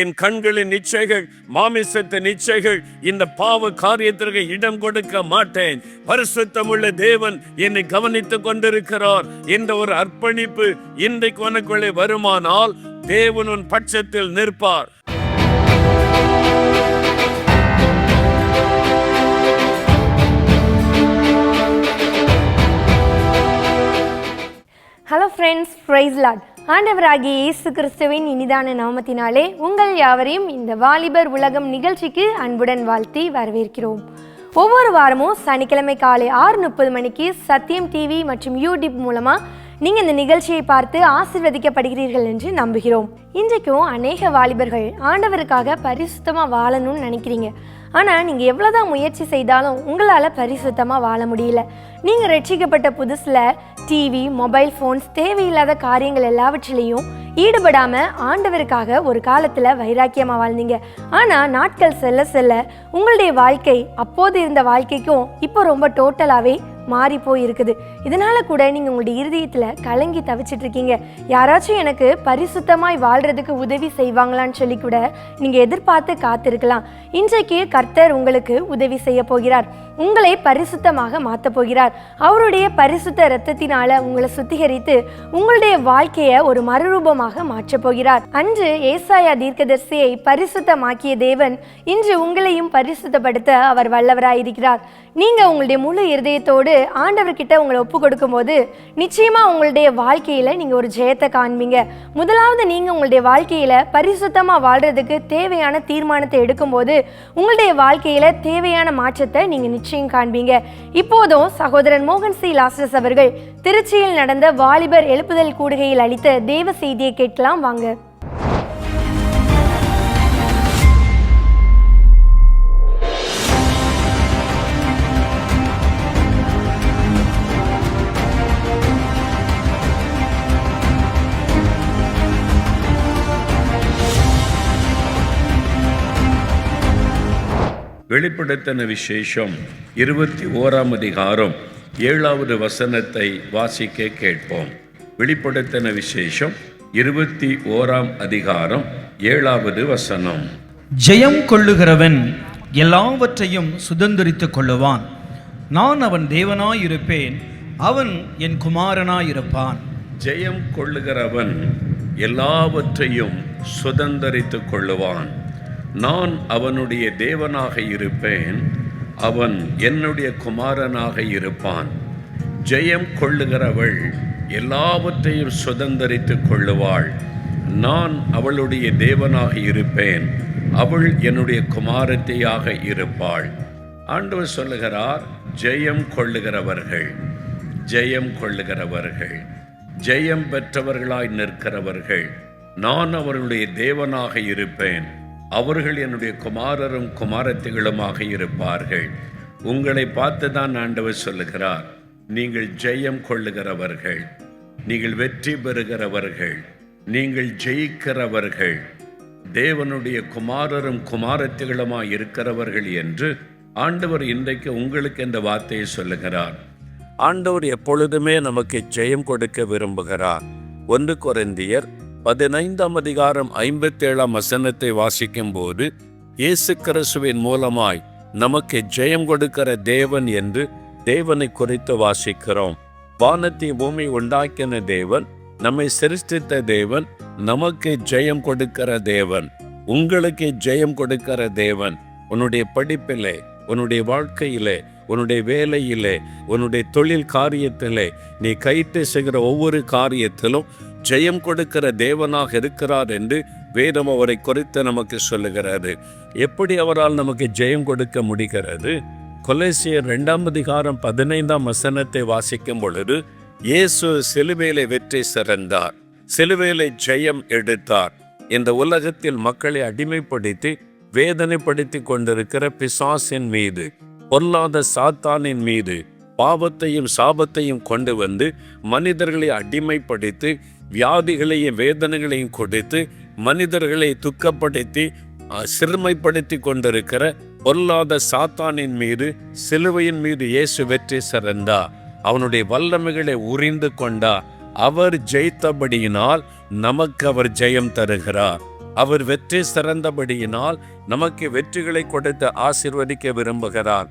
என் கண்களின் இச்சைகள் மாமிசத்தின் இச்சைகள் இந்த பாவ காரியத்திற்கு இடம் கொடுக்க மாட்டேன். பரிசுத்தமுள்ள தேவன் என்னை கவனித்துக் கொண்டிருக்கிறார். என்ற ஒரு அர்ப்பணிப்பு இன்றைக்கு உனக்குள்ளே வருமானால் தேவன் உன் பட்சத்தில் நிற்பார். ஹலோ ஃப்ரெண்ட்ஸ் பிரைஸ் லாட் ஆண்டவராகிய இயேசு கிறிஸ்துவின் இனிதான நாமத்தினாலே உங்கள் யாவரையும் இந்த வாலிபர் உலகம் நிகழ்ச்சிக்கு அன்புடன் வாழ்த்தி வரவேற்கிறோம். ஒவ்வொரு வாரமும் சனிக்கிழமை காலை ஆறு முப்பது மணிக்கு சத்தியம் டிவி மற்றும் யூடியூப் மூலமாக நீங்கள் இந்த நிகழ்ச்சியை பார்த்து ஆசிர்வதிக்கப்படுகிறீர்கள் என்று நம்புகிறோம். இன்றைக்கும் அநேக வாலிபர்கள் ஆண்டவருக்காக பரிசுத்தமாக வாழணும்னு நினைக்கிறீங்க. ஆனால் நீங்கள் எவ்வளோதான் முயற்சி செய்தாலும் உங்களால் பரிசுத்தமாக வாழ முடியல. நீங்கள் ரட்சிக்கப்பட்ட புதுசில் டிவி மொபைல் ஃபோன்ஸ் தேவையில்லாத காரியங்கள் எல்லாவற்றிலையும் ஈடுபடாமல் ஆண்டவருக்காக ஒரு காலத்தில் வைராக்கியமாக வாழ்ந்தீங்க. ஆனால் நாட்கள் செல்ல செல்ல உங்களுடைய வாழ்க்கை அப்போது இருந்த வாழ்க்கைக்கும் இப்போ ரொம்ப டோட்டலாகவே மாறி போயிருக்குது. இதனால கூட நீங்க உங்களுடைய இருதயத்துல கலங்கி தவிச்சிட்டு இருக்கீங்க யாராச்சும் எனக்கு பரிசுத்தமாய் வாழ்றதுக்கு உதவி செய்வாங்களான்னு சொல்லி கூட நீங்க எதிர்பார்த்து காத்திருக்கலாம். இன்றைக்கு கர்த்தர் உங்களுக்கு உதவி செய்ய போகிறார். உங்களை பரிசுத்தமாக மாற்ற போகிறார். அவருடைய பரிசுத்த இரத்தத்தினால உங்களை சுத்திகரித்து உங்களுடைய வாழ்க்கையை ஒரு மறுரூபமாக மாற்றப் போகிறார். அன்று ஏசாயா தீர்க்கதரிசியை பரிசுத்தமாக்கிய தேவன் இன்று உங்களையும் பரிசுத்தப்படுத்த அவர் வல்லவராயிருக்கிறார். நீங்க உங்களுடைய முழு இருதயத்தோடு ஆண்டவர்கிட்ட உங்களை ஒப்பு கொடுக்கும்போது நிச்சயமா உங்களுடைய வாழ்க்கையில நீங்க ஒரு ஜெயத்தை காண்பீங்க. முதலாவது நீங்க உங்களுடைய வாழ்க்கையில பரிசுத்தமா வாழ்றதுக்கு தேவையான தீர்மானத்தை எடுக்கும்போது உங்களுடைய வாழ்க்கையில தேவையான மாற்றத்தை நீங்க நிச்சயம் காண்பீங்க. இப்போதும் சகோதரன் மோகன் சி. லாஸ்டஸ் அவர்கள் திருச்சியில் நடந்த வாலிபர் எழுப்புதல் கூடுகையில் அளித்த தேவ செய்தியை கேட்கலாம். வாங்க. வெளிப்படுத்தின விசேஷம் இருபத்தி ஓராம் அதிகாரம் ஏழாவது வசனத்தை வாசிக்க கேட்போம். வெளிப்படுத்தின விசேஷம் இருபத்தி ஓராம் அதிகாரம் ஏழாவது வசனம். ஜெயம் கொள்ளுகிறவன் எல்லாவற்றையும் சுதந்திரித்துக் கொள்ளுவான். நான் அவன் தேவனாயிருப்பேன் அவன் என் குமாரனாயிருப்பான். ஜெயம் கொள்ளுகிறவன் எல்லாவற்றையும் சுதந்தரித்துக் கொள்ளுவான். நான் அவனுடைய தேவனாக இருப்பேன். அவன் என்னுடைய குமாரனாக இருப்பான். ஜெயம் கொள்ளுகிறவள் எல்லாவற்றையும் சுதந்தரித்துக் கொள்ளுவாள். நான் அவளுடைய தேவனாக இருப்பேன். அவள் என்னுடைய குமாரத்தையாக இருப்பாள். ஆண்டவர் சொல்லுகிறார் ஜெயம் கொள்ளுகிறவர்கள் ஜெயம் கொள்ளுகிறவர்கள் ஜெயம் பெற்றவர்களாய் நிற்கிறவர்கள் நான் அவர்களுடைய தேவனாக இருப்பேன். அவர்கள் என்னுடைய குமாரரும் குமாரத்திகளுமாக இருப்பார்கள். உங்களை பார்த்து தான் ஆண்டவர் சொல்லுகிறார். நீங்கள் ஜெயம் கொள்ளுகிறவர்கள் நீங்கள் வெற்றி பெறுகிறவர்கள் நீங்கள் ஜெயிக்கிறவர்கள். தேவனுடைய குமாரரும் குமாரத்திகளுமாய் இருக்கிறவர்கள் என்று ஆண்டவர் இன்றைக்கு உங்களுக்கு இந்த வார்த்தையை சொல்லுகிறார். ஆண்டவர் எப்பொழுதுமே நமக்கு ஜெயம் கொடுக்க விரும்புகிறார். ஒன்று குறைந்தியர் பதினைந்தாம் அதிகாரம் ஐம்பத்தேழாம் வசனத்தை வாசிக்கும் போது இயேசு கிறிஸ்துவின் மூலமாய் நமக்கு ஜெயம் கொடுக்கிற தேவன் என்று தேவனை குறித்து வாசிக்கிறோம். வானத்தை பூமி உண்டாக்கின தேவன் நம்மை சிருஷ்டித்த தேவன் நமக்கு ஜெயம் கொடுக்கிற தேவன் உங்களுக்கு ஜெயம் கொடுக்கிற தேவன் உன்னுடைய படிப்பிலே உன்னுடைய வாழ்க்கையிலே உன்னுடைய வேலையிலே உன்னுடைய தொழில் காரியத்திலே நீ கைட்டு செய்கிற ஒவ்வொரு காரியத்திலும் ஜெயம் கொடுக்கிற தேவனாக இருக்கிறார் என்று வேதம் அவரை குறித்து நமக்கு சொல்லுகிறது. எப்படி அவரால் நமக்கு ஜெயம் கொடுக்க முடிகிறது? கொலேசியர் இரண்டாம் அதிகாரம் பதினைந்தாம் வசனத்தை வாசிக்கும் பொழுது இயேசு சிலுவையிலே வெற்றி சிறந்தார். சிலுவையிலே ஜெயம் எடுத்தார். இந்த உலகத்தில் மக்களை அடிமைப்படுத்தி வேதனைப்படுத்தி கொண்டிருக்கிற பிசாசின் மீது பொல்லாத சாத்தானின் மீது பாவத்தையும் சாபத்தையும் கொண்டு வந்து மனிதர்களை அடிமைப்படுத்தி வியாதிகளையும் வேதனைகளையும் கொடுத்து மனிதர்களை துக்கப்படுத்தி சிறுமைப்படுத்தி கொண்டிருக்கிற பொல்லாத சாத்தானின் மீது சிலுவையின் மீது இயேசு வெற்றி சிறந்தா. அவனுடைய வல்லமைகளை உறிந்து கொண்டா. அவர் ஜெயித்தபடியினால் நமக்கு அவர் ஜெயம் தருகிறார். அவர் வெற்றி சிறந்தபடியினால் நமக்கு வெற்றிகளை கொடுத்து ஆசிர்வதிக்க விரும்புகிறார்.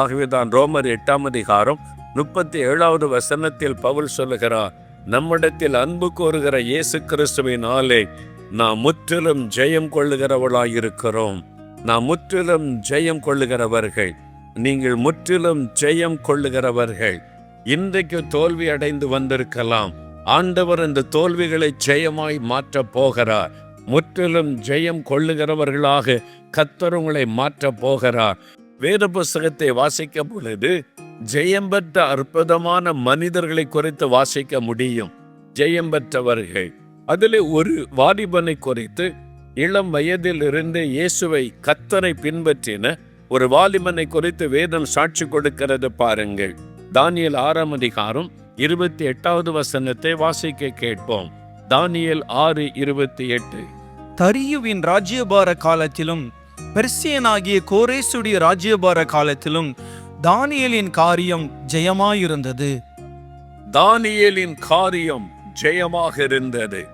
ஆகவேதான் ரோமர் எட்டாம் அதிகாரம் முப்பத்தி ஏழாவது வசனத்தில் பவுல் சொல்லுகிறார் நம்மிடத்தில் அன்பு கோருகிற இயேசு கிறிஸ்துவினாலே நாம் முற்றிலும் ஜெயம் கொள்ளுகிறவளாயிருக்கிறோம். நாம் முற்றிலும் ஜெயம் கொள்ளுகிறவர்கள். நீங்கள் முற்றிலும் ஜெயம் கொள்ளுகிறவர்கள். இன்றைக்கு தோல்வி அடைந்து வந்திருக்கலாம். ஆண்டவர் இந்த தோல்விகளை ஜெயமாய் மாற்றப் போகிறார். முற்றிலும் ஜெயம் கொள்ளுகிறவர்களாக கத்தர் உங்களை மாற்றப் போகிறார். வேத புஸ்தகத்தை வாசிக்கும் பொழுது ஜெயம் பெற்ற அற்புதமான மனிதர்களை குறித்து வாசிக்க முடியும். ஜெயம் பெற்றவர்கள். அதிலே ஒரு வாலிபனை குறித்து இளம் வயதில் இருந்து இயேசுவை கத்தரை பின்பற்றின ஒரு வாலிபனை குறித்து வேதம் சாட்சி கொடுக்கிறது பாருங்கள். தானியல் ஆறாம் அதிகாரம் இருபத்தி எட்டாவது வசனத்தை வாசிக்க கேட்போம். தானியல் ஆறு இருபத்தி எட்டு. தரியுவின் ராஜ்யபார காலத்திலும் பெர்சியனாகிய கோரேசுடைய ராஜ்யபார காலத்திலும் தானியலின் காரியம் ஜெயமாயிருந்தது. தானியலின் காரியம் ஜெயமாக இருந்தது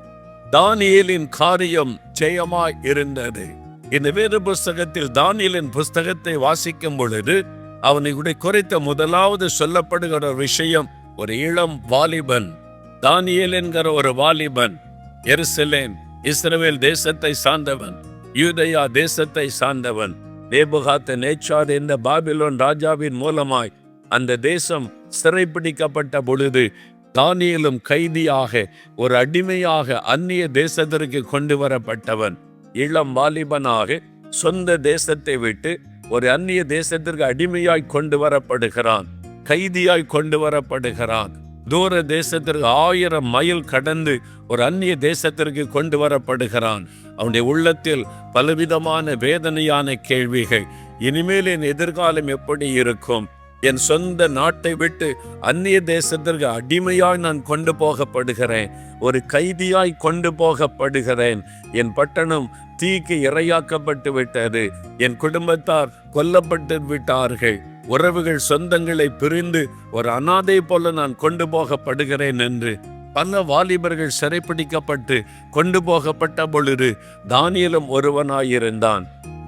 தானியலின் காரியம் ஜெயமாய் இருந்தது இந்த வேறு புஸ்தகத்தில் தானியலின் புஸ்தகத்தை வாசிக்கும் பொழுது அவனை குறைத்த குறித்த முதலாவது சொல்லப்படுகிற விஷயம் ஒரு இளம் வாலிபன். தானியல் என்கிற ஒரு வாலிபன் எருசலேம் இஸ்ரவேல் தேசத்தை சார்ந்தவன் யூதயா தேசத்தை சார்ந்தவன். நேபுகாத்த நேச்சார் என்ற பாபிலோன் ராஜாவின் மூலமாய் அந்த தேசம் சிறைப்பிடிக்கப்பட்ட பொழுது தானியலும் கைதியாக ஒரு அடிமையாக அந்நிய தேசத்திற்கு கொண்டு வரப்பட்டவன் இளம் வாலிபனாக சொந்த தேசத்தை விட்டு ஒரு அந்நிய தேசத்திற்கு அடிமையாய் கொண்டு வரப்படுகிறான் கைதியாய் கொண்டு வரப்படுகிறான் தூர தேசத்திற்கு ஆயிரம் மைல் கடந்து ஒரு அந்நிய தேசத்திற்கு கொண்டு வரப்படுகிறான். அவனுடைய உள்ளத்தில் பலவிதமான வேதனையான கேள்விகள். இனிமேல் என் எதிர்காலம் எப்படி இருக்கும்? என் சொந்த நாட்டை விட்டு அந்நிய தேசத்திற்கு அடிமையாய் நான் கொண்டு போகப்படுகிறேன். ஒரு கைதியாய் கொண்டு போகப்படுகிறேன். என் பட்டணம் தீக்கு இரையாக்கப்பட்டு விட்டது. என் குடும்பத்தார் கொல்லப்பட்டு விட்டார்கள். உறவுகள் சொந்தங்களை பிரிந்து ஒரு அனாதை போல நான் கொண்டு போகப்படுகிறேன் என்று பல வாலிபர்கள் சிறைப்பிடிக்கப்பட்டு கொண்டு போகப்பட்ட பொழுது தானியலும் ஒருவனாயிருந்தான்.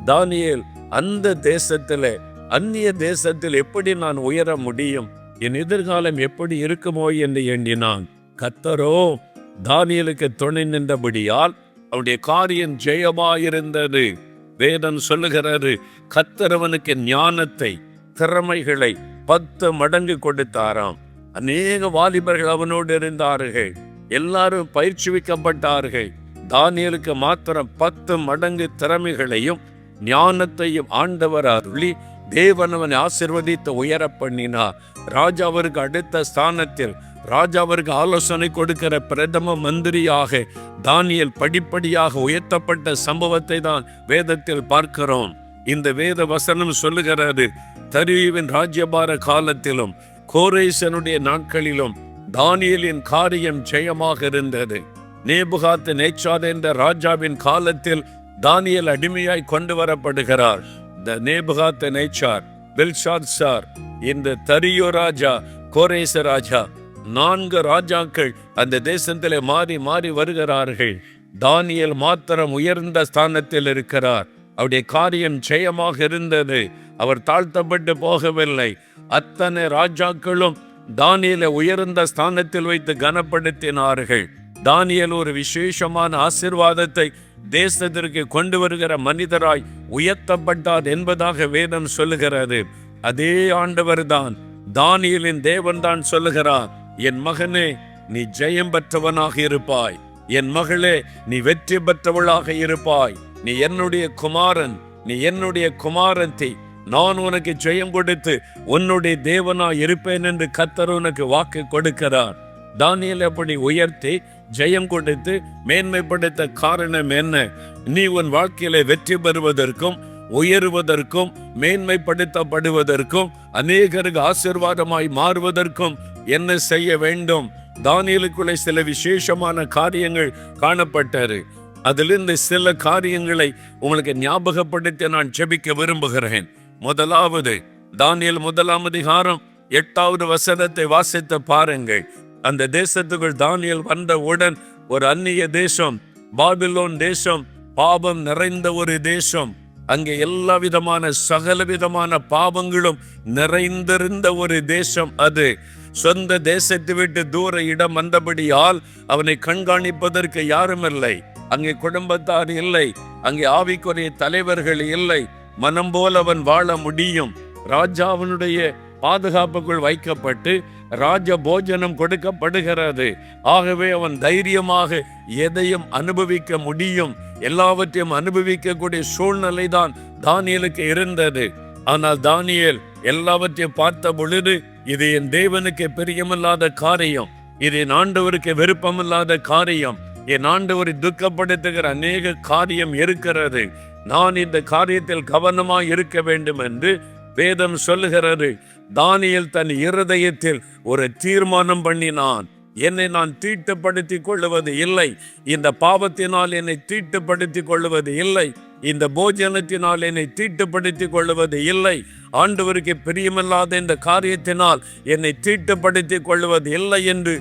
தானியல் அந்த தேசத்திலே அந்நிய தேசத்தில் எப்படி நான் உயர முடியும்? என் எதிர்காலம் எப்படி இருக்குமோ என்று எண்ணினான். கத்தரோ தானியலுக்கு துணை நின்றபடியால் அவனுடைய காரியம் ஜெயமாயிருந்தது. வேதம் சொல்லுகிறது கத்தரவனுக்கு ஞானத்தை திறமைகளை பத்து மடங்கு கொடுத்தாராம். அநேக வாலிபர்கள் அவனோடு இருந்தார்கள். எல்லாரும் பயிற்சிவிக்கப்பட்டார்கள் தானியலுக்கு மாத்திரம் பத்து மடங்கு திறமைகளையும் ஞானத்தையும் ஆண்டவர் அருளி தேவன் அவனை ஆசிர்வதித்து உயர பண்ணினார். ராஜாவிற்கு அடுத்த ஸ்தானத்தில் ராஜா அவருக்கு ஆலோசனை கொடுக்கிற பிரதம மந்திரியாக தானியல் படிப்படியாக உயர்த்தப்பட்ட சம்பவத்தை தான் வேதத்தில் பார்க்கிறோம். இந்த வேத வசனம் சொல்லுகிறாரு தரியுவின் ராஜ்யபார காலத்திலும் கோரேசனுடைய நாட்களிலும் தானியலின் காரியம் ஜெயமாக இருந்தது. நேபுகாத்து நேச்சார் என்ற ராஜாவின் காலத்தில் தானியல் அடிமையாய் கொண்டு வரப்படுகிறார். த நேபுகாத்து நேச்சார் பெல்ஷாத் சார் இந்த தரியோ ராஜா கோரேச ராஜா நான்கு ராஜாக்கள் அந்த தேசத்திலே மாறி மாறி வருகிறார்கள். தானியல் மாத்திரம் உயர்ந்த ஸ்தானத்தில் இருக்கிறார். அவருடைய காரியம் ஜெயமாக இருந்தது. அவர் தாழ்த்தப்பட்டு போகவில்லை. அத்தனை ராஜாக்களும் தானியலை உயர்ந்த ஸ்தானத்தில் வைத்து கனப்படுத்தினார்கள். தானியல் ஒரு விசேஷமான ஆசிர்வாதத்தை தேசத்திற்கு கொண்டு வருகிற மனிதராய் உயர்த்தப்பட்டார் என்பதாக வேதம் சொல்லுகிறது. அதே ஆண்டவர் தான் தானியலின் தேவன்தான் சொல்லுகிறார். என் மகனே நீ ஜெயம் பெற்றவனாக இருப்பாய். என் மகளே நீ வெற்றி பெற்றவளாக இருப்பாய். நீ என்னுடைய குமாரன் நீ என்னுடைய குமாரத்தை நான் உனக்கு ஜெயம் கொடுத்து உன்னுடைய தேவனா இருப்பேன் என்று கத்தர் உனக்கு வாக்கு கொடுக்கிறார். தானியல் அப்படி உயர்த்தி ஜெயம் கொடுத்து மேன்மைப்படுத்த காரணம் என்ன? நீ உன் வாழ்க்கையில வெற்றி பெறுவதற்கும் உயருவதற்கும் மேன்மைப்படுத்தப்படுவதற்கும் அநேகருக்கு ஆசிர்வாதமாய் மாறுவதற்கும் என்ன செய்ய வேண்டும்? தானியலுக்குள்ளே சில விசேஷமான காரியங்கள் காணப்பட்டது. அதிலிருந்து சில காரியங்களை உங்களுக்கு ஞாபகப்படுத்தி நான் ஜெபிக்க விரும்புகிறேன். முதலாவது தானியல் முதலாம் அதிகாரம் எட்டாவது வசனத்தை வாசித்து பாருங்கள். அந்த தேசத்துக்குள் தானியல் வந்தவுடன் ஒரு அந்நிய தேசம் பாபிலோன் தேசம் பாபம் நிறைந்த ஒரு தேசம். அங்கே எல்லா விதமான சகல விதமான பாவங்களும் நிறைந்திருந்த ஒரு தேசம் அது. சொந்த தேசத்தை விட்டு தூர இடம் வந்தபடியால் அவனை கண்காணிப்பதற்கு யாரும் இல்லை. அங்கே குடும்பத்தார் இல்லை. அங்கே ஆவிக்குரிய தலைவர்கள் இல்லை. மனம் போல் அவன் வாழ முடியும். ராஜாவினுடைய பாதுகாப்புக்குள் வைக்கப்பட்டு ராஜ போஜனம் கொடுக்கப்படுகிறது. ஆகவே அவன் தைரியமாக எதையும் அனுபவிக்க முடியும். எல்லாவற்றையும் அனுபவிக்கக்கூடிய சூழ்நிலை தான் தானியலுக்கு இருந்தது. ஆனால் தானியல் எல்லாவற்றையும் பார்த்த பொழுது இது என் தேவனுக்கு பிரியமில்லாத காரியம். இது என் ஆண்டவருக்கு விருப்பமில்லாத காரியம். என் ஆண்டவரை துக்கப்படுத்துகிற அநேக காரியம் இருக்கிறது. நான் இந்த காரியத்தில் கவனமாக இருக்க வேண்டும் என்று வேதம் சொல்லுகிறது. தானியல் தன் இருதயத்தில் ஒரு தீர்மானம் பண்ணினான். என்னை நான் தீட்டுப்படுத்தி கொள்ளுவது இல்லை. இந்த பாவத்தினால் என்னை தீட்டுப்படுத்திக் கொள்ளுவது இல்லை. இந்த போஜனத்தினால் என்னை தீட்டுப்படுத்திக் கொள்ளுவது இல்லை. ஆண்டவருக்கு பிரியமில்லாத இந்த காரியத்தினால் என்னை தீட்டுப்படுத்திக் கொள்வது இல்லை என்று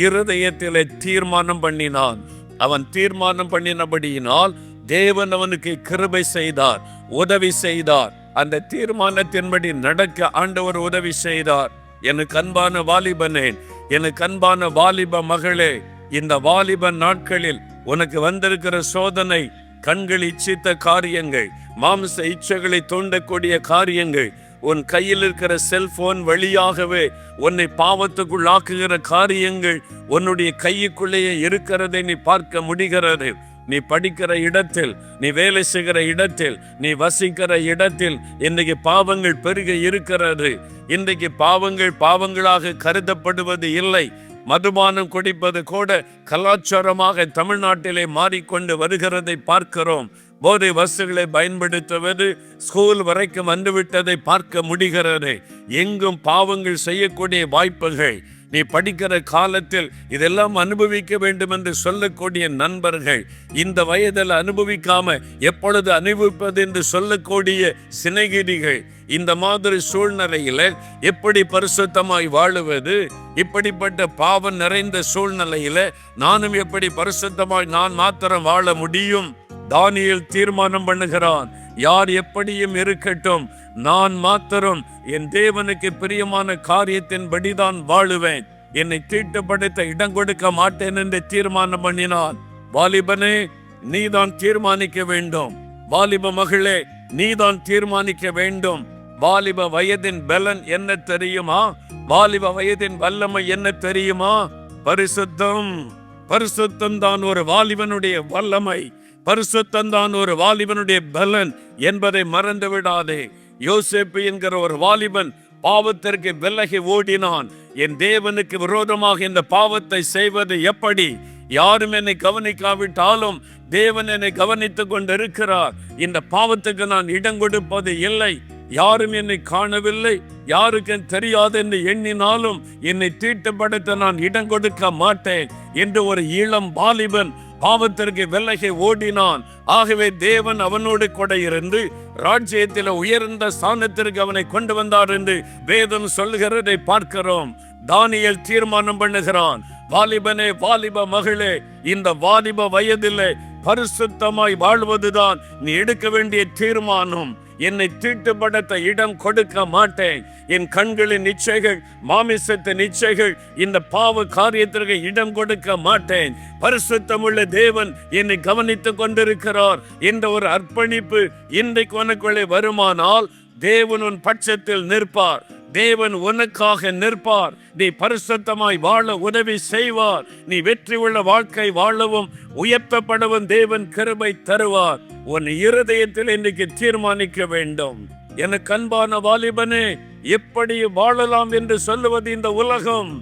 இருதயத்திலே தீர்மானம் பண்ணினான். அவன் தீர்மானம் பண்ணினபடியினால் தேவன் அவனுக்கு கிருபை செய்தார் உதவி செய்தார். அந்த தீர்மானத்தின்படி நடக்க ஆண்டவர் உதவி செய்தார். எனக்கு அன்பான வாலிபனே எனக்கு அன்பான வாலிப மகளே இந்த வாலிப நாட்களில் உனக்கு வந்திருக்கிற சோதனை கண்கள் இச்சித்த காரியங்கள் மாம்ச இச்சைகளை தூண்டக்கூடிய காரியங்கள் உன் கையில் இருக்கிற செல்போன் வழியாகவே உன்னை பாவத்துக்குள்ளாக்குகிற காரியங்கள் உன்னுடைய கையுக்குள்ளேயே இருக்கிறதை நீ பார்க்க முடிகிறது. நீ படிக்கிற இடத்தில் நீ வேலை செய்கிற இடத்தில் நீ வசிக்கிற இடத்தில் இன்றைக்கு பாவங்கள் பெருக இருக்கிறது. இன்றைக்கு பாவங்கள் பாவங்களாக கருதப்படுவது இல்லை. மதுபானம் குடிப்பது கூட கலாச்சாரமாக தமிழ்நாட்டிலே மாறிக்கொண்டு வருகிறதை பார்க்கிறோம். போதை வசுகளை பயன்படுத்துவது ஸ்கூல் வரைக்கும் வந்துவிட்டதை பார்க்க முடிகிறது. எங்கும் பாவங்கள் செய்யக்கூடிய வாய்ப்புகள். நீ படிக்கிற காலத்தில் இதெல்லாம் அனுபவிக்க வேண்டும் என்று சொல்லக்கூடிய நண்பர்கள் இந்த வயதில் அனுபவிக்காம எப்பொழுது அனுபவிப்பது என்று சொல்லக்கூடிய சினகிரிகள் இந்த மாதிரி சூழ்நிலையில எப்படி பரிசுத்தமாய் வாழுவது இப்படிப்பட்ட பாவம் நிறைந்த சூழ்நிலையில நானும் எப்படி பரிசுத்தமாய் நான் மாத்திரம் வாழ முடியும்? தானியல் தீர்மானம் பண்ணுகிறான். யார் எப்படியும் இருக்கட்டும் நான் மாத்திரம் என் தேவனுக்கு பிரியமான காரியத்தின்படிதான் வாழுவேன். என்னை தீட்டுப்படுத்த இடம் கொடுக்க மாட்டேன் என்று தீர்மானம் பண்ணினான். வாலிபனே நீதான் தீர்மானிக்க வேண்டும். வாலிப மகளே நீதான் தீர்மானிக்க வேண்டும். வாலிப வயதின் பலன் என்ன தெரியுமா? வாலிப வயதின் வல்லமை என்ன தெரியுமா? பரிசுத்தம். பரிசுத்தம் தான் ஒரு வாலிபனுடைய வல்லமை. பரிசு தந்தான் ஒரு வாலிபனுடைய பலன் என்பதை மறந்து விடாதே யோசேப்பு என்கிற ஒரு வாலிபன் பாவத்திற்கு விலகி ஓடினான். என் தேவனுக்கு விரோதமாக இந்த பாவத்தை செய்வது எப்படி? யாரும் என்னை கவனிக்காவிட்டாலும் தேவன் என்னை கவனித்துக் கொண்டிருக்கிறார். இந்த பாவத்துக்கு நான் இடம் கொடுப்பது இல்லை. யாரும் என்னை காணவில்லை. யாருக்கும் தெரியாது என்று எண்ணினாலும் என்னை தீட்டுப்படுத்த நான் இடம் கொடுக்க மாட்டேன் என்று ஒரு இளம் வாலிபன் பாவத்திற்கு வெள்ளகை ஓடினான். ஆகவே தேவன் அவனோடு கூட இருந்து ராஜ்யத்தில் உயர்ந்த ஸ்தானத்திற்கு அவனை கொண்டு வந்தார் என்று வேதம் சொல்கிறதை பார்க்கிறோம். தானியல் தீர்மானம் பண்ணுகிறான். வாலிபனே வாலிப மகளே இந்த வாலிப வயதிலே பரிசுத்தமாய் வாழ்வதுதான் நீ எடுக்க வேண்டிய தீர்மானம். என்னை தீட்டுப்படுத்த இடம் கொடுக்க மாட்டேன். என் கண்களின் நிச்சைகள் மாமிசத்தின் நிச்சைகள் இந்த பாவ காரியத்திற்கு இடம் கொடுக்க மாட்டேன். பரிசுத்தமுள்ள தேவன் என்னை கவனித்துக் கொண்டிருக்கிறார். என்ற ஒரு அர்ப்பணிப்பு இன்றைக்கு உனக்குள்ளே வருமானால் தேவன் உன் பட்சத்தில் நிற்பார். தேவன் உனக்காக நிற்பார். நீ பரிசுத்தமாய் வாழ உதவி செய்வார். நீ வெற்றி உள்ள வாழ்க்கை வாழவும் உயர்த்தப்படவும் தேவன் கருமை தருவார். உன் இருதயத்தில் இன்னைக்கு தீர்மானிக்க வேண்டும். எனக்கு அன்பான வாலிபனே எப்படி வாழலாம் என்று சொல்லுவது இந்த உலகம்.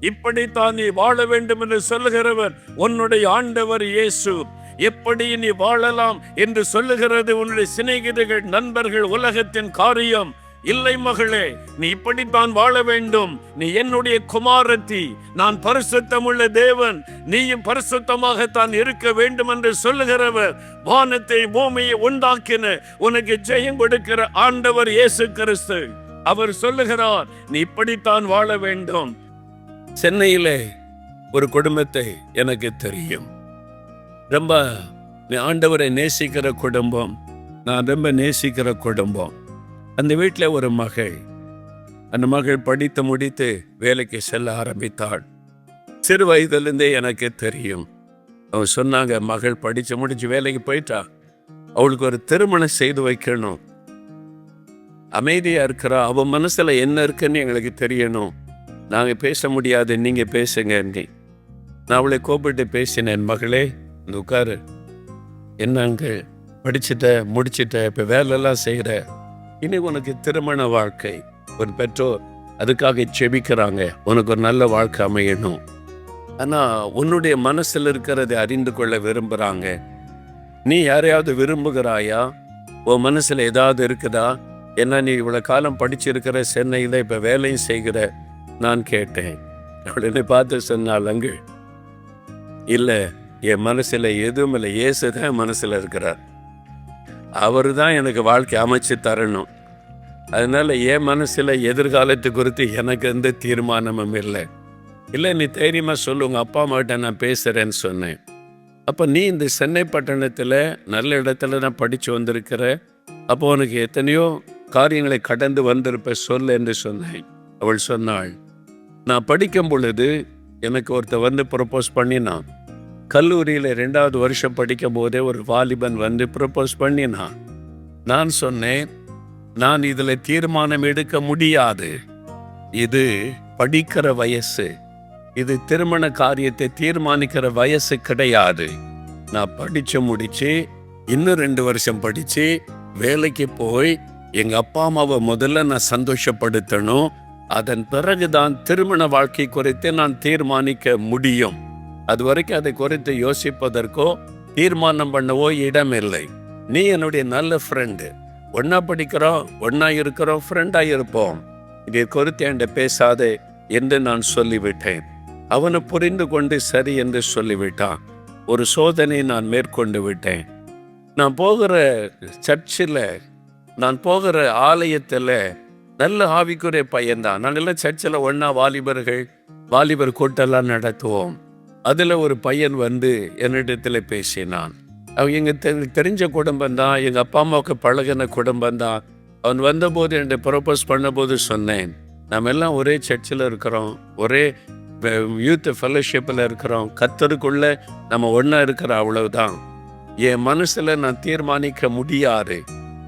இப்படித்தான் நீ வாழ வேண்டும் என்று சொல்லுகிறவர் உன்னுடைய ஆண்டவர் இயேசு. எப்படி நீ வாழலாம் என்று சொல்லுகிறது உன்னுடைய சிநேகிதர்கள் நண்பர்கள் உலகத்தின் காரியம். இல்லை மகளே நீ இப்படித்தான் வாழ வேண்டும். நீ என்னுடைய குமாரத்தி நான் பரிசுத்தமுள்ள தேவன். நீயும் பரிசுத்தமாகத்தான் இருக்க வேண்டும் என்று சொல்லுகிறவர். வானத்தை பூமியை உண்டாக்கின உனக்கு ஜெயம் கொடுக்கிற ஆண்டவர் இயேசு கிறிஸ்து அவர் சொல்லுகிறார் நீ இப்படித்தான் வாழ வேண்டும். சென்னையிலே ஒரு குடும்பத்தை எனக்கு தெரியும். ரொம்ப நீ ஆண்டவரை நேசிக்கிற குடும்பம் நான் ரொம்ப நேசிக்கிற குடும்பம். அந்த வீட்டில் ஒரு மகள் அந்த மகள் படித்து முடித்து வேலைக்கு செல்ல ஆரம்பித்தாள். சிறு வயதிலிருந்தே எனக்கு தெரியும். அவங்க சொன்னாங்க மகள் படித்து முடிச்சு வேலைக்கு போயிட்டா அவளுக்கு ஒரு திருமணம் செய்து வைக்கணும். அமைதியாக இருக்கிறா அவன் மனசில் என்ன இருக்குன்னு எங்களுக்கு தெரியணும். நாங்கள் பேச முடியாது நீங்கள் பேசுங்க நீ. நான் அவளை கூப்பிட்டு பேசினேன் மகளே இந்த உட்காரு. என்னங்க படிச்சுட்ட முடிச்சுட்ட இப்ப வேலையெல்லாம் செய்யற இனி உனக்கு திருமண வாழ்க்கை. ஒரு பெற்றோர் அதுக்காக செபிக்கிறாங்க. உனக்கு ஒரு நல்ல வாழ்க்கை அமையணும். ஆனா உன்னுடைய மனசுல இருக்கிறதை அறிந்து கொள்ள விரும்புறாங்க. நீ யாரையாவது விரும்புகிறாயா? உன் மனசுல ஏதாவது இருக்குதா? என்ன நீ இவ்வளவு காலம் படிச்சிருக்கிற சென்னையில இப்ப வேலையும் செய்கிற. நான் கேட்டேன். அவள் என்னை பார்த்து சொன்னாள் அங்கு இல்ல என் மனசில் எதுவும் இல்லை. இயேசு தான் என் இருக்கிறார். அவர் தான் எனக்கு வாழ்க்கை அமைச்சு தரணும். அதனால் என் மனசில் எதிர்காலத்து குறித்து எனக்கு எந்த தீர்மானமும் இல்லை. இல்லை நீ தைரியமாக சொல்லு உங்கள் அப்பா அம்மாட்ட நான் பேசுகிறேன்னு சொன்னேன். அப்போ நீ இந்த சென்னை பட்டணத்தில் நல்ல இடத்துல நான் படித்து வந்திருக்கிற. அப்போ உனக்கு எத்தனையோ காரியங்களை கடந்து வந்திருப்ப சொல் என்று சொன்னேன். அவள் சொன்னாள் நான் படிக்கும் பொழுது எனக்கு ஒருத்தர் வந்து ப்ரப்போஸ் பண்ணினான். கல்லூரியில் ரெண்டாவது வருஷம் படிக்கும் போதே ஒரு வாலிபன் வந்து ப்ரப்போஸ் பண்ணினான். நான் சொன்னேன் நான் இதில் தீர்மானம் எடுக்க முடியாது. இது படிக்கிற வயசு. இது திருமண காரியத்தை தீர்மானிக்கிற வயசு கிடையாது. நான் படித்து முடிச்சு இன்னும் ரெண்டு வருஷம் படித்து வேலைக்கு போய் எங்கள் அப்பா அம்மாவை முதல்ல நான் சந்தோஷப்படுத்தணும். அதன் பிறகுதான் திருமண வாழ்க்கை குறித்து நான் தீர்மானிக்க முடியும். அது வரைக்கும் அதை குறித்து யோசிப்பதற்கோ தீர்மானம் பண்ணவோ இடம் இல்லை நீ என்னுடைய நல்ல ஃப்ரெண்டு ஒன்றா படிக்கிறோம் ஒன்றா இருக்கிறோம் ஃப்ரெண்டாக இருப்போம். இதை குறித்து என்கிட்ட பேசாதே என்று நான் சொல்லிவிட்டேன். அவனை புரிந்து கொண்டு சரி என்று சொல்லிவிட்டான். ஒரு சோதனை நான் மேற்கொண்டு விட்டேன். நான் போகிற சர்ச்சில் நான் போகிற ஆலயத்தில் நல்ல ஆவிக்குரிய பையன்தான். நான் எல்லாம் சர்ச்சில் ஒன்றா வாலிபர்கள் வாலிபர் கூட்டெல்லாம் நடத்துவோம். அதில் ஒரு பையன் வந்து என்னிடத்தில் பேசினான். அவன் எங்கள் தெ தெரிஞ்ச குடும்பம் தான் எங்கள் அப்பா அம்மாவுக்கு பழகின குடும்பம் தான். அவன் வந்தபோது என்னை ப்ரொப்போஸ் பண்ணும்போது சொன்னேன். நம்ம எல்லாம் ஒரே சர்ச்சில் இருக்கிறோம் ஒரே யூத் ஃபெலோஷிப்பில் இருக்கிறோம். கத்தருக்குள்ளே நம்ம ஒன்றா இருக்கிற அவ்வளவுதான். என் மனசில் நான் தீர்மானிக்க முடியாது.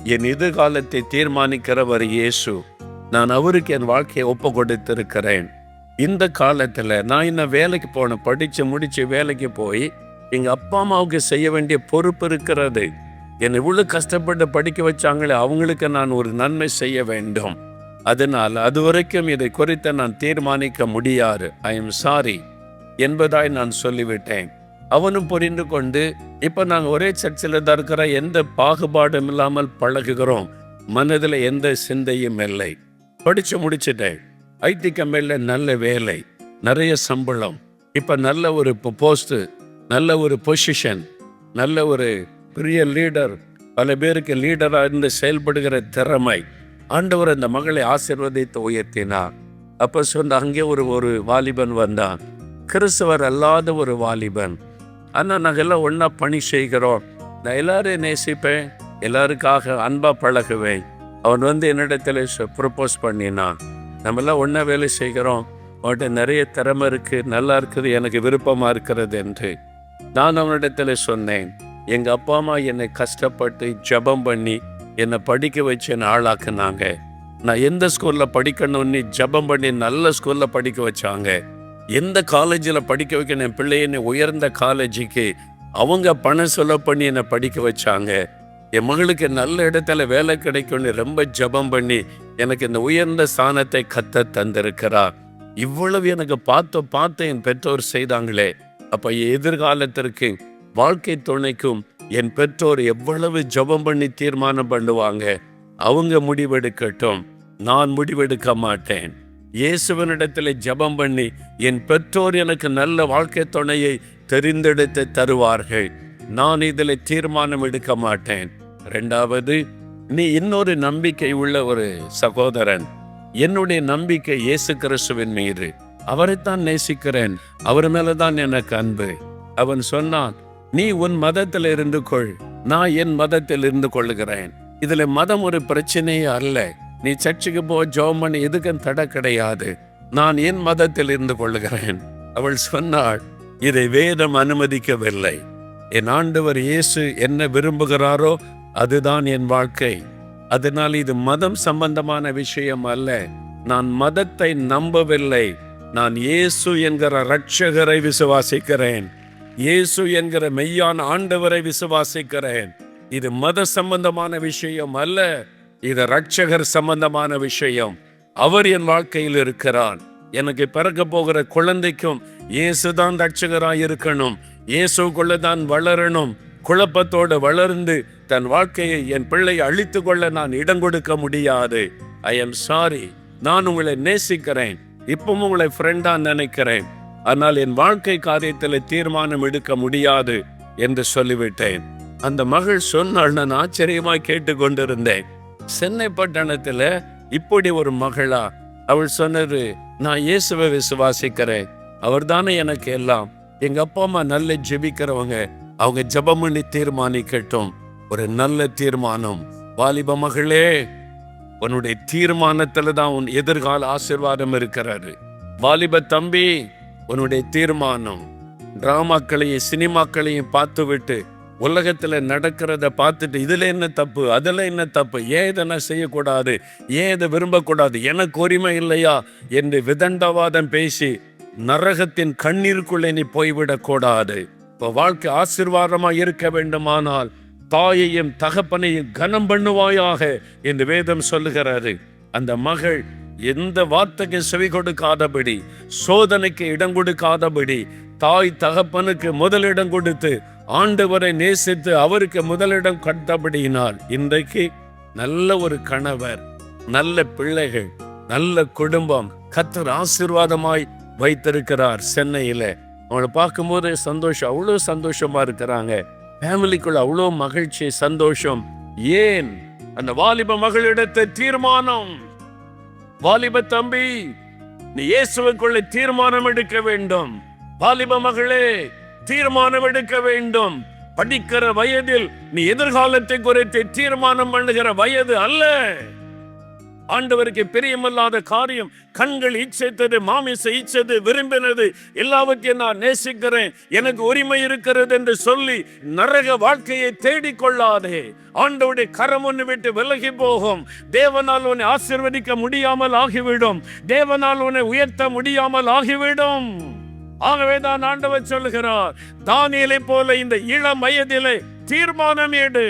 என் எதிர்காலத்தை தீர்மானிக்கிறவர் இயேசு. நான் அவருக்கு என் வாழ்க்கையை ஒப்பு கொடுத்திருக்கிறேன் இந்த காலத்தில் நான் இன்னும் வேலைக்கு போனேன் படித்து முடித்து வேலைக்கு போய் எங்கள் அப்பா அம்மாவுக்கு செய்ய வேண்டிய பொறுப்பு இருக்கிறது. என்னை இவ்வளோ கஷ்டப்பட்டு படிக்க வச்சாங்களே அவங்களுக்கு நான் ஒரு நன்மை செய்ய வேண்டும். அதனால் அது வரைக்கும் இதை குறித்து நான் தீர்மானிக்க முடியாது. ஐ எம் சாரி என்பதாய் நான் சொல்லிவிட்டேன். அவனும் புரிந்து கொண்டு இப்போ நாங்கள் ஒரே சர்ச்சில் தான் இருக்கிற எந்த பாகுபாடும் இல்லாமல் பழகுகிறோம். மனதில் எந்த சிந்தையும் இல்லை. படித்து முடிச்சிட்டேன். ஐடி கம்பெனியில் நல்ல வேலை நிறைய சம்பளம் இப்போ நல்ல ஒரு போஸ்ட்டு நல்ல ஒரு பொசிஷன் நல்ல ஒரு பெரிய லீடர் பல பேருக்கு லீடராக இருந்து செயல்படுகிற திறமை. ஆண்டவர் அந்த மகளை ஆசிர்வதித்து உயர்த்தினார். அப்போ சொன்ன அங்கே ஒரு ஒரு வாலிபன் வந்தான். கிறிஸ்தவர் அல்லாத ஒரு வாலிபன். ஆனால் நாங்கள் எல்லாம் ஒன்றா பணி செய்கிறோம். நான் எல்லாரையும் நேசிப்பேன் எல்லாருக்காக அன்பாக பழகுவேன். அவன் வந்து என்னிடத்தில் ப்ரப்போஸ் பண்ணினான். நம்மெல்லாம் ஒன்றா வேலை செய்கிறோம். அவன்கிட்ட நிறைய திறமை இருக்குது நல்லா இருக்குது எனக்கு விருப்பமாக இருக்கிறது என்று. நான் அவனிடத்தில் சொன்னேன் எங்கள் அப்பா அம்மா என்னை கஷ்டப்பட்டு ஜெபம் பண்ணி என்னை படிக்க வச்சு என்னை ஆளாக்குனாங்க. நான் எந்த ஸ்கூலில் படிக்கணும்னு ஜெபம் பண்ணி நல்ல ஸ்கூலில் படிக்க வச்சாங்க. எந்த காலேஜில் படிக்க வைக்கணும் என் பிள்ளைய உயர்ந்த காலேஜுக்கு அவங்க பணம் செலவு பண்ணி என்னை படிக்க வச்சாங்க. என் மகளுக்கு நல்ல இடத்துல வேலை கிடைக்கும்னு ரொம்ப ஜெபம் பண்ணி எனக்கு இந்த உயர்ந்த ஸ்தானத்தை கத்த தந்திருக்கிறா இவ்வளவு எனக்கு பார்த்து பார்த்து என் பெற்றோர் செய்தாங்களே. அப்போ எதிர்காலத்திற்கு வாழ்க்கை துணைக்கும் என் பெற்றோர் எவ்வளவு ஜெபம் பண்ணி தீர்மானம் பண்ணுவாங்க. அவங்க முடிவெடுக்கட்டும். நான் முடிவெடுக்க மாட்டேன். இயேசுவனிடத்தில் ஜெபம் பண்ணி என் பெற்றோர் எனக்கு நல்ல வாழ்க்கை துணையை தெரிந்தெடுத்து தருவார்கள். நான் இதில் தீர்மானம் எடுக்க மாட்டேன். ரெண்டாவது நீ இன்னொரு நம்பிக்கை உள்ள ஒரு சகோதரன். என்னுடைய நம்பிக்கை இயேசு கிறிஸ்துவின் மீது. அவரைத்தான் நேசிக்கிறேன். அவர் மேலதான் எனக்கு அன்பு. அவன் சொன்னான் நீ உன் மதத்தில் இருந்து கொள். நான் என் மதத்தில் இருந்து கொள்ளுகிறேன். இதுல மதம் ஒரு பிரச்சனையே அல்ல. நீ சர்ச்சுக்கு போ ஜோமன் எதுக்கும் தடை கிடையாது. நான் என் மதத்தில் இருந்து கொள்ளுகிறேன். அவள் சொன்னாள் இதை வேதம் அனுமதிக்கவில்லை. என் ஆண்டவர் இயேசு என்ன விரும்புகிறாரோ அதுதான் என் வாழ்க்கை. அதனால் இது மதம் சம்பந்தமான விஷயம் அல்ல. நான் மதத்தை நம்பவில்லை. நான் இயேசு என்கிற ரட்சகரை விசுவாசிக்கிறேன். இயேசு என்கிற மெய்யான ஆண்டவரை விசுவாசிக்கிறேன். இது மத சம்பந்தமான விஷயம் அல்ல. இது ரட்சகர் சம்பந்தமான விஷயம். அவர் என் வாழ்க்கையில் இருக்கிறார். எனக்கு பிறக்க போகிற குழந்தைக்கும் இயேசுதான் ரட்சகராய் இருக்கணும் இயேசுக்குள்ள தான் வளரணும். குழப்பத்தோடு வளர்ந்து தன் வாழ்க்கையை என் பிள்ளை அழித்து கொள்ள நான் இடம் கொடுக்க முடியாது. ஐ எம் சாரி நான் உங்களை நேசிக்கிறேன். இப்பவும் உங்களை ஃப்ரெண்டா நினைக்கிறேன். ஆனால் என் வாழ்க்கை காரியத்தில் தீர்மானம் எடுக்க முடியாது என்று சொல்லிவிட்டேன். அந்த மகள் சொன்னால் நான் ஆச்சரியமாய் கேட்டுக்கொண்டிருந்தேன். சென்னை பட்டணத்துல இப்படி ஒரு மகளா. அவள் சொன்னது நான் இயேசுவை விசுவாசிக்கிறேன். அவர் தானே எனக்கு எல்லாம். எங்க அப்பா அம்மா நல்ல ஜெபிக்கிறவங்க. அவங்க ஜபம் பண்ணி தீர்மானிக்கட்டும். ஒரு நல்ல தீர்மானம். வாலிப மகளே உன்னுடைய தீர்மானத்துல தான் உன் எதிர்கால ஆசீர்வாதம் இருக்கிறாரு வாலிப தம்பி உன்னுடைய தீர்மானம். டிராமாக்களையும் சினிமாக்களையும் பார்த்து விட்டு உலகத்துல நடக்கிறத பார்த்துட்டு இதுல என்ன தப்பு அதுல என்ன தப்பு ஏன் இதை நான் செய்யக்கூடாது ஏன் இதை விரும்பக்கூடாது எனக்கு உரிமை இல்லையா என்று விதண்டவாதம் பேசி நரகத்தின் கண்ணீருக்குள்ளே நீ போய்விடக்கூடாது. இப்போ வாழ்க்கை ஆசிர்வாதமாக இருக்க வேண்டுமானால் தாயையும் தகப்பனையும் கனம் பண்ணுவாயாக என்று வேதம் சொல்லுகிறாரு. அந்த மகள் எந்த வார்த்தைக்கு செவி கொடுக்காதபடி சோதனைக்கு இடம் கொடுக்காதபடி தாய் தகப்பனுக்கு முதலிடம் கொடுத்து ஆண்டவரை நேசித்து அவருக்கு முதலிடம் கட்டபடியினால் இன்றைக்கு நல்ல ஒரு கணவர் நல்ல பிள்ளைகள் நல்ல குடும்பம் கத்தர் ஆசீர்வாதமாய் வைத்திருக்கிறார் சென்னையில. அவங்கள பார்க்கும்போது சந்தோஷம் அவ்வளோ சந்தோஷமா இருக்கிறாங்க. ஃபேமிலிக்குள்ள அவ்வளோ மகிழ்ச்சி சந்தோஷம். ஏன்? அந்த வாலிப மகளிடத்தை தீர்மானம். வாலிப தம்பி நீ இயேசுவுக்குள்ள தீர்மானம் எடுக்க வேண்டும். வாலிப மகளே தீர்மானம் எடுக்க வேண்டும். படிக்கிற வயதில் நீ எதிர்காலத்தை குறித்து தீர்மானம் பண்ணுகிற வயது அல்ல. ஆண்டவருக்கு பிரியமில்லாத காரியம். கண்கள் இச்சைத்தது மாமிச இச்சது விரும்பினது. எல்லாவற்றையும் நான் நேசிக்கிறேன். எனக்கு உரிமை இருக்கிறது என்று சொல்லி நரக வாழ்க்கையை தேடிக்கொள்ளாதே. ஆண்டவுடைய கரம் ஒன்று விட்டு விலகி போகும். தேவனால் உன்னை ஆசிர்வதிக்க முடியாமல் ஆகிவிடும். தேவனால் உன்னை உயர்த்த முடியாமல் ஆகிவிடும். ஆகவே தான் ஆண்டவர் சொல்லுகிறார் தானியலை போல இந்த இளம் வயதிலே தீர்மானம் எடு.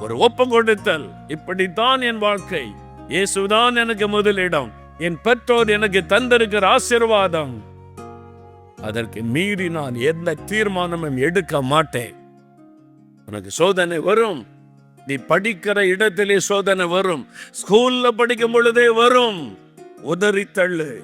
ஒரு ஒப்பம் கொடுத்தல். இப்படித்தான் என் வாழ்க்கை. இயேசுதான் எனக்கு முதலிடம். என் பெற்றோர் எனக்கு தந்திருக்கிற ஆசீர்வாதம். அதற்கு மீறி நான் எந்த தீர்மானமும் எடுக்க மாட்டேன். உனக்கு சோதனை வரும். நீ படிக்கிற இடத்திலே சோதனை வரும். ஸ்கூல்ல படிக்கும் பொழுதே வரும். உதறி தள்ளு.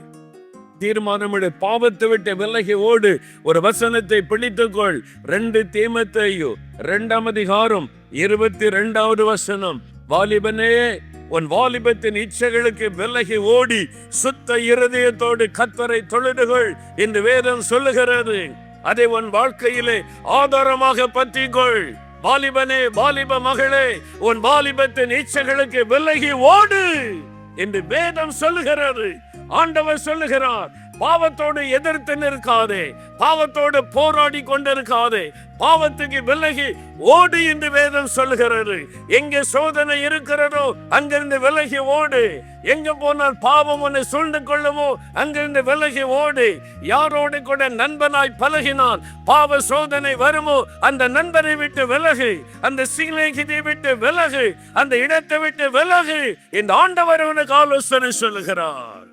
தீர்மானம் பாவத்தை விட்டு விலகி ஓடு. ஒரு வசனத்தை பிடித்துக்கொள். ரெண்டு தீமத்தையோ. இரண்டாம் அதிகாரம் இருபத்தி ரெண்டாவது வசனம். வாலிபனே உன் வாலிபத்தின் இச்சைகளுக்கு விலகி ஓடி சுத்த இருதயத்தோடு கத்தரை தொழுதுகள் என்று வேதம் சொல்லுகிறது. அதை உன் வாழ்க்கையிலே ஆதாரமாக பற்றிக்கொள். வாலிபனே வாலிப மகளே உன் வாலிபத்தின் இச்சைகளுக்கு விலகி ஓடு என்று வேதம் சொல்லுகிறது. ஆண்டவர் சொல்லுகிறார் பாவத்தோடு எதிர்த்து நிற்காதே. பாவத்தோடு போராடி கொண்டிருக்காதே. பாவத்துக்கு விலகி ஓடு என்று வேதம் சொல்கிறது. எங்கே சோதனை இருக்கிறதோ அங்கிருந்து விலகி ஓடு. எங்க போனால் பாவம் உன்னை சூழ்ந்து கொள்ளுமோ அங்கிருந்து விலகி ஓடு. யாரோடு கூட நண்பனாய் பழகினால் பாவ சோதனை வருமோ அந்த நண்பரை விட்டு விலகு. அந்த சிநேகிதை விட்டு விலகு. அந்த இடத்தை விட்டு விலகு. இந்த ஆண்டவர் உனக்கு ஆலோசனை சொல்லுகிறார்.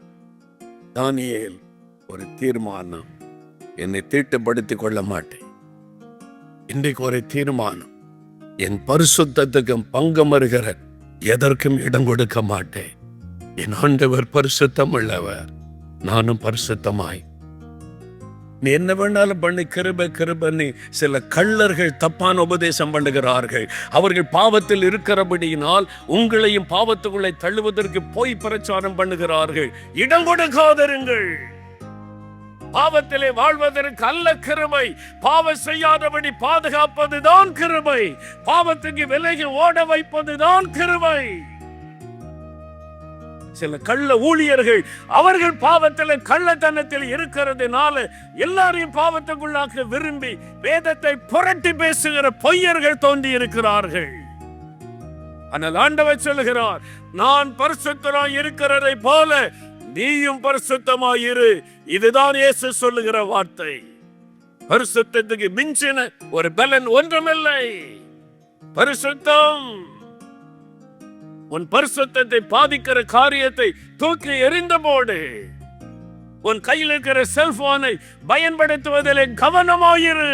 தானியேல் ஒரு தீர்மானம். என்னை தீட்டுப்படுத்திக் கொள்ள மாட்டேன். இன்றைக்கு ஒரு தீர்மானம். என் பரிசுத்தத்துக்கும் பங்கம் வருகிற எதற்கும் இடம் கொடுக்க மாட்டேன். என் ஆண்டவர் பரிசுத்தம் உள்ளவர் நானும் பரிசுத்தமாய். நீ என்ன வேணாலும் பண்ணி கிருப கிருபன்னு சில கள்ளர்கள் தப்பான உபதேசம் பண்ணுகிறார்கள். அவர்கள் பாவத்தில் இருக்கிறபடியினால் உங்களையும் பாவத்துக்குள்ளே தள்ளுவதற்கு போய் பிரச்சாரம் பண்ணுகிறார்கள். இடம் கொடுக்காதருங்கள். பாவத்திலே வாழ்வதற்கு அல்ல கிருமை பாவம் செய்யாதபடி பாதுகாப்பதுதான் கிருமை பாவத்துக்கு விலகி ஓட வைப்பதுதான் கிருமை சில கள்ள ஊழியர்கள் அவர்கள் பாவத்தில் கள்ளத்தனத்தில் இருக்கிறதுனால எல்லாரையும் பாவத்துக்குள்ளாக்க விரும்பி வேதத்தை புரட்டி பேசுகிற பொய்யர்கள் தோன்றி இருக்கிறார்கள். ஆனால் ஆண்டவர் சொல்லுகிறார் நான் பரிசுத்தராய் இருக்கிறதை போல நீயும் பரிசுத்தமாயிரு. இதுதான் இயேசு சொல்லுகிற வார்த்தை. பரிசுத்தத்துக்கு மிஞ்சின ஒரு பலன் ஒன்றுமில்லை. பரிசுத்தம். உன் பரிசுத்தத்தை பாதிக்கிற காரியத்தை தூக்கி எறிந்த போடு உன் கையில் இருக்கிற செல்போனை பயன்படுத்துவதில் கவனமாயிரு.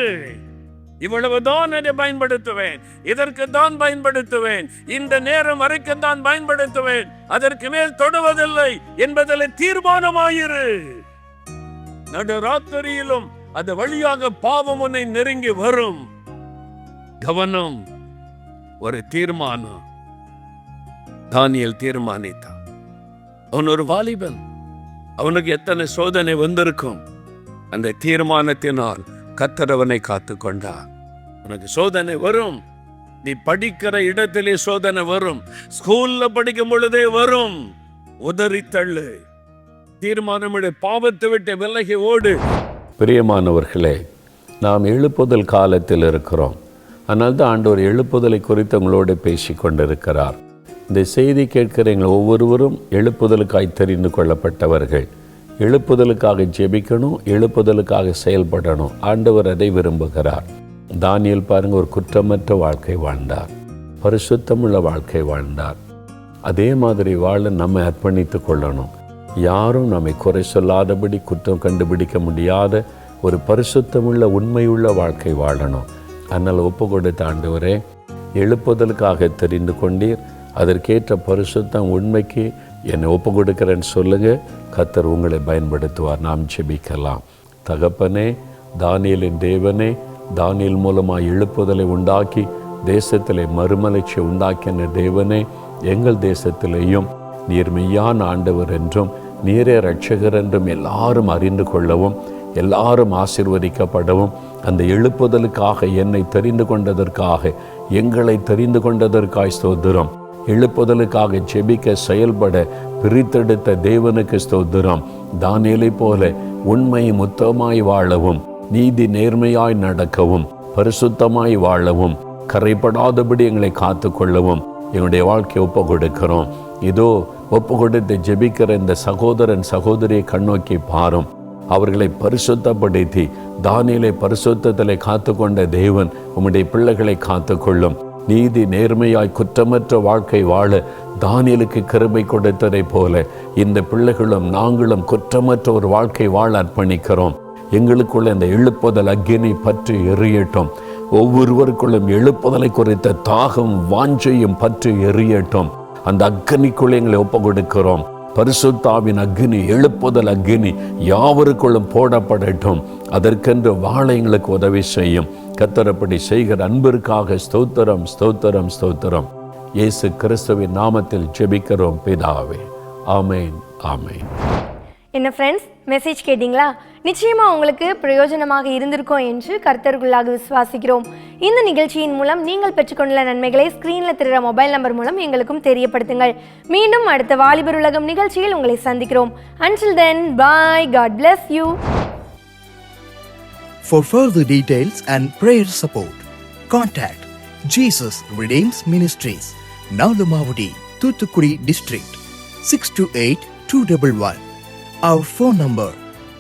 இவ்வளவுதான் அதை பயன்படுத்துவேன். இதற்கு தான் பயன்படுத்துவேன். இந்த நேரம் வரைக்கும் தான் பயன்படுத்துவேன். அதற்கு மேல் தொடுவதில்லை என்பதில் தீர்மானமாயிரு. நடுராத்திரியிலும் அது வழியாக பாவம் உன்னை நெருங்கி வரும். கவனம். ஒரு தீர்மானம். தானியல் தீர்மானித்தான். அவன் ஒரு வாலிபன். அவனுக்கு எத்தனை சோதனை வந்திருக்கும்? அந்த தீர்மானத்தினால் கத்தரவனை காத்து கொண்டார் உனக்கு சோதனை வரும். நீ படிக்கிற இடத்திலே சோதனை வரும். ஸ்கூல்ல படிக்கும் பொழுதே வரும். உதறி தள்ளு. தீர்மானமிடு பாவத்தை விட்டு விலகி ஓடு. பிரியமானவர்களே நாம் எழுப்புதல் காலத்தில் இருக்கிறோம். அதனால தான் ஆண்டவர் எழுப்புதலை குறித்து உங்களோடு பேசி கொண்டிருக்கிறார். இந்த செய்தி கேட்கிற எங்கள் ஒவ்வொருவரும் எழுப்புதலுக்காய் தெரிந்து கொள்ளப்பட்டவர்கள். எழுப்புதலுக்காக ஜெபிக்கணும் எழுப்புதலுக்காக செயல்படணும். ஆண்டவர் அதை விரும்புகிறார். தானியல் பாருங்க ஒரு குற்றமற்ற வாழ்க்கை வாழ்ந்தார். பரிசுத்தமுள்ள வாழ்க்கை வாழ்ந்தார். அதே மாதிரி வாழ நம்மை அர்ப்பணித்து கொள்ளணும். யாரும் நம்மை குறை சொல்லாதபடி குற்றம் கண்டுபிடிக்க முடியாத ஒரு பரிசுத்தமுள்ள உண்மையுள்ள வாழ்க்கை வாழணும். அதனால் ஒப்பு கொடுத்த ஆண்டவரே எழுப்புதலுக்காக தெரிந்து கொண்டீர். அதற்கேற்ற பரிசுத்தம் உண்மைக்கு என்னை ஒப்பு கொடுக்கிறேன்னு சொல்லுங்கள் கத்தர் உங்களை பயன்படுத்துவார். நாம் செபிக்கலாம் தகப்பனே தானியலின் தேவனே தானியல் மூலமாக எழுப்புதலை உண்டாக்கி தேசத்திலே மறுமலர்ச்சி உண்டாக்கின தேவனே எங்கள் தேசத்திலேயும் நீர் மெய்யான ஆண்டவர் என்றும் நீரே ரட்சகர் என்றும் எல்லாரும் அறிந்து கொள்ளவும் எல்லாரும் ஆசிர்வதிக்கப்படவும் அந்த எழுப்புதலுக்காக என்னை தெரிந்து கொண்டதற்காக எங்களை தெரிந்து கொண்டதற்காய் ஸ்தோத்திரம். எழுப்புதலுக்காக ஜெபிக்க செயல்பட பிரித்தெடுத்த தேவனுக்கு ஸ்தோத்திரம். தானியலை போல உண்மை முத்தமாய் வாழவும் நீதி நேர்மையாய் நடக்கவும் பரிசுத்தமாய் வாழவும் கரைப்படாதபடி எங்களை காத்து கொள்ளவும் எங்களுடைய வாழ்க்கையை ஒப்பு கொடுக்கிறோம் இதோ ஒப்பு கொடுத்து ஜெபிக்கிற இந்த சகோதரன் சகோதரியை கண்ணோக்கி பாரும். அவர்களை பரிசுத்தப்படுத்தி தானியலை பரிசுத்தத்திலே காத்து கொண்ட தேவன் உம்முடைய பிள்ளைகளை காத்து கொள்ளும் நீதி நேர்மையாய் குற்றமற்ற வாழ்க்கை வாழ தானியலுக்கு கருமை கொடுத்ததைப் போல இந்த பிள்ளைகளும் நாங்களும் குற்றமற்ற ஒரு வாழ்க்கை வாழ அர்ப்பணிக்கிறோம். எங்களுக்குள்ள இந்த எழுப்புதல் அக்கினி பற்றி எரியட்டும். ஒவ்வொருவருக்குள்ளும் எழுப்புதலை குறித்த தாகம் வாஞ்சையும் பற்றி எரியட்டும். அந்த அக்னிக்குள்ளே எங்களை ஒப்பு கொடுக்கிறோம் பரிசுத்தாவின் அக்னி எழுப்புதல் அக்னி யாவருக்குள்ளும் போடப்படட்டும். அதற்கென்று வாழ எங்களுக்கு உதவி செய்யும். கத்தரப்படி செய்கிற அன்பிற்காக ஸ்தோத்திரம் ஸ்தோத்திரம் ஸ்தோத்திரம். இயேசு கிறிஸ்துவின் நாமத்தில் ஜெபிக்கிறோம் பிதாவே. ஆமேன் ஆமேன். என்ன ஃப்ரெண்ட்ஸ் மெசேஜ் கேட்டிங்களா? நிச்சயமாக உங்களுக்கு பிரயோஜனமாக இருந்திருக்கும் என்று கர்த்தர்களாக விசுவாசிக்கிறோம். இந்த நிகழ்ச்சியின் மூலம் நீங்கள் பெற்றுக்கொண்டுள்ள நன்மைகளை ஸ்க்ரீனில் திருற மொபைல் நம்பர் மூலம் எங்களுக்கும் தெரியப்படுத்துங்கள். மீண்டும் அடுத்த வாலிபர் உலகம் நிகழ்ச்சியில் உங்களை சந்திக்கிறோம். Until then bye God bless you For further details and prayer support, contact Jesus Redeems Ministries, Nalamavadi, Thuthukudi District, 628-211. Our phone number